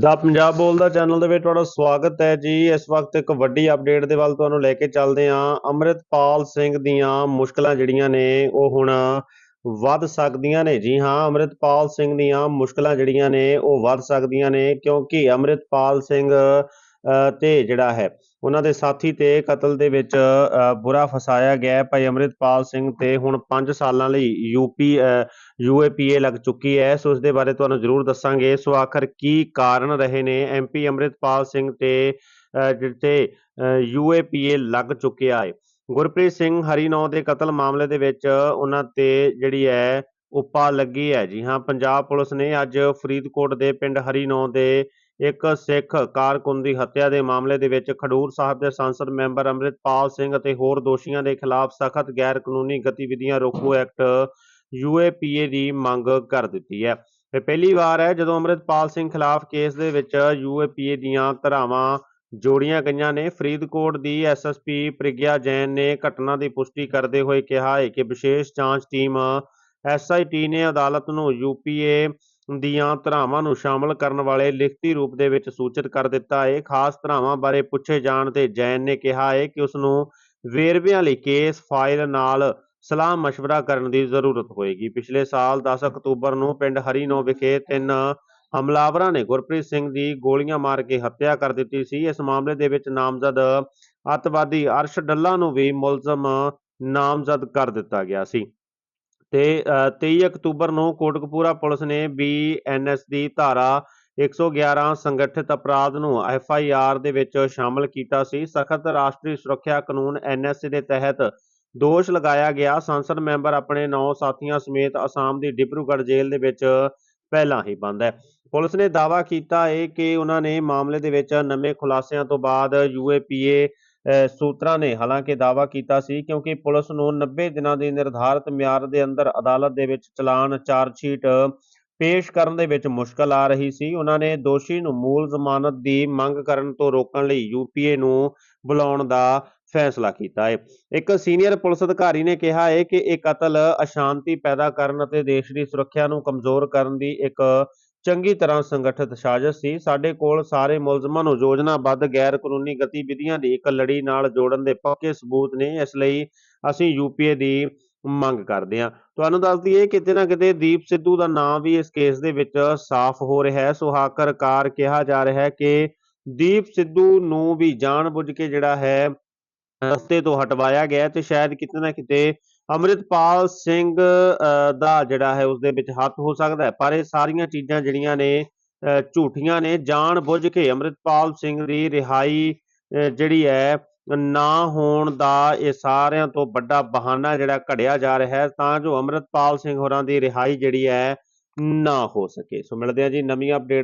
ਦਾ ਪੰਜਾਬ ਬੋਲਦਾ ਚੈਨਲ ਦੇ ਵਿੱਚ ਤੁਹਾਡਾ ਸਵਾਗਤ ਹੈ ਜੀ। ਇਸ ਵਕਤ ਇੱਕ ਵੱਡੀ ਅਪਡੇਟ ਦੇ ਵੱਲ ਤੁਹਾਨੂੰ ਲੈ ਕੇ ਚੱਲਦੇ ਹਾਂ। ਅੰਮ੍ਰਿਤਪਾਲ ਸਿੰਘ ਦੀਆਂ ਮੁਸ਼ਕਲਾਂ ਜਿਹੜੀਆਂ ਨੇ, ਉਹ ਹੁਣ ਵੱਧ ਸਕਦੀਆਂ ਨੇ। ਜੀ ਹਾਂ, ਅੰਮ੍ਰਿਤਪਾਲ ਸਿੰਘ ਦੀਆਂ ਮੁਸ਼ਕਲਾਂ ਜਿਹੜੀਆਂ ਨੇ, ਉਹ ਵੱਧ ਸਕਦੀਆਂ ਨੇ ਕਿਉਂਕਿ ਅੰਮ੍ਰਿਤਪਾਲ ਸਿੰਘ ਤੇ ਜਿਹੜਾ ਹੈ ਉਹਨਾਂ ਦੇ ਸਾਥੀ ਤੇ ਕਤਲ ਦੇ ਵਿੱਚ ਬੁਰਾ ਫਸਾਇਆ ਗਿਆ ਭਾਈ ਅੰਮ੍ਰਿਤਪਾਲ ਸਿੰਘ ਤੇ ਹੁਣ 5 ਸਾਲਾਂ ਲਈ ਯੂਪੀ ਯੂਏਪੀਏ ਲੱਗ ਚੁੱਕੀ ਹੈ। ਸੋ ਇਸ ਦੇ ਬਾਰੇ ਤੁਹਾਨੂੰ ਜ਼ਰੂਰ ਦੱਸਾਂਗੇ। ਸੋ ਆਖਰ ਕੀ ਕਾਰਨ ਰਹੇ ਨੇ? ਐਮਪੀ ਅੰਮ੍ਰਿਤਪਾਲ ਸਿੰਘ ਤੇ ਅ, ਜਿੱਥੇ ਯੂਏਪੀਏ ਲੱਗ ਚੁੱਕਿਆ ਹੈ। ਗੁਰਪ੍ਰੀਤ ਸਿੰਘ ਹਰੀਨੌ ਦੇ ਕਤਲ ਮਾਮਲੇ ਦੇ ਵਿੱਚ ਉਹਨਾਂ ਤੇ ਜਿਹੜੀ ਹੈ ਉਪਾ ਲੱਗੀ ਹੈ। ਜੀ ਹਾਂ ਪੰਜਾਬ ਪੁਲਿਸ ਨੇ ਅੱਜ ਫਰੀਦਕੋਟ ਦੇ ਪਿੰਡ ਹਰੀਨੌ ਦੇ ਇੱਕ ਸਿੱਖ ਕਾਰਕੁਨ ਦੀ ਹੱਤਿਆ ਦੇ ਮਾਮਲੇ ਦੇ ਵਿੱਚ ਖਡੂਰ ਸਾਹਿਬ ਦੇ ਸੰਸਦ ਮੈਂਬਰ ਅੰਮ੍ਰਿਤਪਾਲ ਸਿੰਘ ਅਤੇ ਹੋਰ ਦੋਸ਼ੀਆਂ ਦੇ ਖਿਲਾਫ ਸਖਤ ਗੈਰ ਕਾਨੂੰਨੀ ਗਤੀਵਿਧੀਆਂ ਰੋਕੂ ਐਕਟ ਯੂਏਪੀਏ ਦੀ ਮੰਗ ਕਰ ਦਿੱਤੀ ਹੈ। ਇਹ ਪਹਿਲੀ ਵਾਰ ਹੈ ਜਦੋਂ ਅੰਮ੍ਰਿਤਪਾਲ ਸਿੰਘ ਖਿਲਾਫ ਕੇਸ ਦੇ ਵਿੱਚ ਯੂਏਪੀਏ ਦੀਆਂ ਧਾਰਾਵਾਂ ਜੋੜੀਆਂ ਗਈਆਂ ਨੇ। ਫਰੀਦਕੋਟ ਦੀ ਐਸਐਸਪੀ ਪ੍ਰਗਿਆ ਜੈਨ ਨੇ ਘਟਨਾ ਦੀ ਪੁਸ਼ਟੀ ਕਰਦੇ ਹੋਏ ਕਿਹਾ ਹੈ ਕਿ ਵਿਸ਼ੇਸ਼ ਜਾਂਚ ਟੀਮ ਐਸਆਈਟੀ ਨੇ ਅਦਾਲਤ ਨੂੰ ਯੂਪੀਏ ਦੀਆਂ ਧਰਾਵਾਂ ਨੂੰ ਸ਼ਾਮਲ ਕਰਨ ਵਾਲੇ ਲਿਖਤੀ ਰੂਪ ਦੇ ਵਿੱਚ ਸੂਚਿਤ ਕਰ ਦਿੱਤਾ ਹੈ। ਖਾਸ ਧਰਾਵਾਂ ਬਾਰੇ ਪੁੱਛੇ ਜਾਣ ਤੇ ਜੈਨ ਨੇ ਕਿਹਾ ਹੈ ਕਿ ਉਸ ਨੂੰ ਵੇਰਵਿਆਂ ਲਈ ਕੇਸ ਫਾਈਲ ਨਾਲ ਸਲਾਹ مشਵਰਾ ਕਰਨ ਦੀ ਜ਼ਰੂਰਤ ਹੋਏਗੀ। ਪਿਛਲੇ ਸਾਲ 10 ਅਕਤੂਬਰ ਨੂੰ ਪਿੰਡ ਹਰੀਨੋ ਵਿਖੇ ਤਿੰਨ ਹਮਲਾਵਰਾਂ ਨੇ ਗੁਰਪ੍ਰੀਤ ਸਿੰਘ ਦੀ ਗੋਲੀਆਂ ਮਾਰ ਕੇ ਹੱਤਿਆ ਕਰ ਦਿੱਤੀ ਸੀ। ਇਸ ਮਾਮਲੇ ਦੇ ਵਿੱਚ ਨਾਮਜ਼ਦ ਅਤਵਾਦੀ ਅਰਸ਼ ਡੱਲਾ ਨੂੰ ਵੀ ਮੁਲਜ਼ਮ ਨਾਮਜ਼ਦ ਕਰ ਦਿੱਤਾ ਗਿਆ ਸੀ। ਤੇ 23 ਅਕਤੂਬਰ ਨੂੰ ਕੋਟਕਪੂਰਾ ਪੁਲਿਸ ਨੇ ਬੀਐਨਐਸ ਦੀ ਧਾਰਾ 111 ਸੰਗਠਿਤ ਅਪਰਾਧ ਨੂੰ ਐਫਆਈਆਰ ਦੇ ਵਿੱਚ ਸ਼ਾਮਲ ਕੀਤਾ ਸੀ। ਸਖਤ ਰਾਸ਼ਟਰੀ ਸੁਰੱਖਿਆ ਕਾਨੂੰਨ ਐਨਐਸਏ ਦੇ ਤਹਿਤ ਦੋਸ਼ ਲਗਾਇਆ ਗਿਆ। ਸੰਸਦ ਮੈਂਬਰ ਆਪਣੇ ਨੌ ਸਾਥੀਆਂ ਸਮੇਤ ਅਸਾਮ ਦੀ ਡਿਬਰੂਗੜ੍ਹ ਜੇਲ੍ਹ ਦੇ ਵਿੱਚ ਪਹਿਲਾਂ ਹੀ ਬੰਦ ਹੈ। ਪੁਲਿਸ ਨੇ ਦਾਅਵਾ ਕੀਤਾ ਹੈ ਕਿ ਉਹਨਾਂ ਨੇ ਮਾਮਲੇ ਦੇ ਵਿੱਚ ਨਵੇਂ ਖੁਲਾਸਿਆਂ ਤੋਂ ਬਾਅਦ ਯੂਏਪੀਏ ਸੂਤਰਾਂ ਨੇ ਹਾਲਾਂਕਿ ਦਾਅਵਾ ਕੀਤਾ ਸੀ ਕਿਉਂਕਿ ਪੁਲਿਸ ਨੂੰ 90 ਦਿਨਾਂ ਦੀ ਨਿਰਧਾਰਤ ਮਿਆਦ ਦੇ ਅੰਦਰ ਅਦਾਲਤ ਦੇ ਵਿੱਚ ਚਲਾਨ ਚਾਰਜਸ਼ੀਟ ਪੇਸ਼ ਕਰਨ ਦੇ ਵਿੱਚ ਮੁਸ਼ਕਲ ਆ ਰਹੀ ਸੀ। ਉਹਨਾਂ ਨੇ ਦੋਸ਼ੀ ਨੂੰ ਮੂਲ ਜ਼ਮਾਨਤ ਦੀ ਮੰਗ ਕਰਨ ਤੋਂ ਰੋਕਣ ਲਈ ਯੂਪੀਏ ਨੂੰ ਬੁਲਾਉਣ ਦਾ ਫੈਸਲਾ ਕੀਤਾ ਹੈ। ਇੱਕ ਸੀਨੀਅਰ ਪੁਲਿਸ ਅਧਿਕਾਰੀ ਨੇ ਕਿਹਾ ਹੈ ਕਿ ਇਹ ਕਤਲ ਅਸ਼ਾਂਤੀ ਪੈਦਾ ਕਰਨ ਅਤੇ ਦੇਸ਼ ਦੀ ਸੁਰੱਖਿਆ ਨੂੰ ਕਮਜ਼ੋਰ ਕਰਨ ਦੀ ਇੱਕ ਚੰਗੀ ਤਰ੍ਹਾਂ ਸੰਗਠਿਤ ਸਾਜ਼ਿਸ਼ ਸੀ। ਸਾਡੇ ਕੋਲ ਸਾਰੇ ਮੁਲਜ਼ਮਾਂ ਨੂੰ ਯੋਜਨਾਬੱਧ ਗੈਰ ਕਾਨੂੰਨੀ ਗਤੀਵਿਧੀਆਂ ਦੀ ਇੱਕ ਲੜੀ ਨਾਲ ਜੋੜਨ ਦੇ ਪੱਕੇ ਸਬੂਤ ਨੇ। ਇਸ ਲਈ ਅਸੀਂ ਯੂਪੀਏ ਦੀ ਮੰਗ ਕਰਦੇ ਹਾਂ। ਤੁਹਾਨੂੰ ਦੱਸ ਦਈਏ ਕਿਤੇ ਨਾ ਕਿਤੇ ਦੀਪ ਸਿੱਧੂ ਦਾ ਨਾਮ ਵੀ ਇਸ ਕੇਸ ਦੇ ਵਿੱਚ ਸਾਫ਼ ਹੋ ਰਿਹਾ ਹੈ। ਸੋ ਆਖਰਕਾਰ ਕਿਹਾ ਜਾ ਰਿਹਾ ਹੈ ਕਿ ਦੀਪ ਸਿੱਧੂ ਨੂੰ ਵੀ ਜਾਣਬੁੱਝ ਕੇ ਜਿਹੜਾ ਹੈ ਰਸਤੇ ਤੋਂ ਹਟਵਾਇਆ ਗਿਆ ਤੇ ਸ਼ਾਇਦ ਕਿਤੇ ਨਾ ਕਿਤੇ ਅੰਮ੍ਰਿਤਪਾਲ ਸਿੰਘ ਦਾ ਜਿਹੜਾ ਹੈ ਉਸ ਦੇ ਵਿੱਚ ਹੱਥ ਹੋ ਸਕਦਾ ਹੈ, ਪਰ ਇਹ ਸਾਰੀਆਂ ਚੀਜ਼ਾਂ ਜਿਹੜੀਆਂ ਨੇ ਝੂਠੀਆਂ ਨੇ, ਜਾਣ ਬੁੱਝ ਕੇ ਅੰਮ੍ਰਿਤਪਾਲ ਸਿੰਘ ਦੀ ਰਿਹਾਈ ਜਿਹੜੀ ਹੈ, ਨਾ ਹੋਣ ਦਾ ਇਹ ਸਾਰਿਆਂ ਤੋਂ ਵੱਡਾ ਬਹਾਨਾ ਜਿਹੜਾ ਘੜਿਆ ਜਾ ਰਿਹਾ ਹੈ, ਤਾਂ ਜੋ ਅੰਮ੍ਰਿਤਪਾਲ ਸਿੰਘ ਹੋਰਾਂ ਦੀ ਰਿਹਾਈ ਜਿਹੜੀ ਹੈ, ਨਾ ਹੋ ਸਕੇ। ਸੋ ਮਿਲਦੇ ਹਾਂ ਜੀ ਨਵੀਂ ਅਪਡੇਟ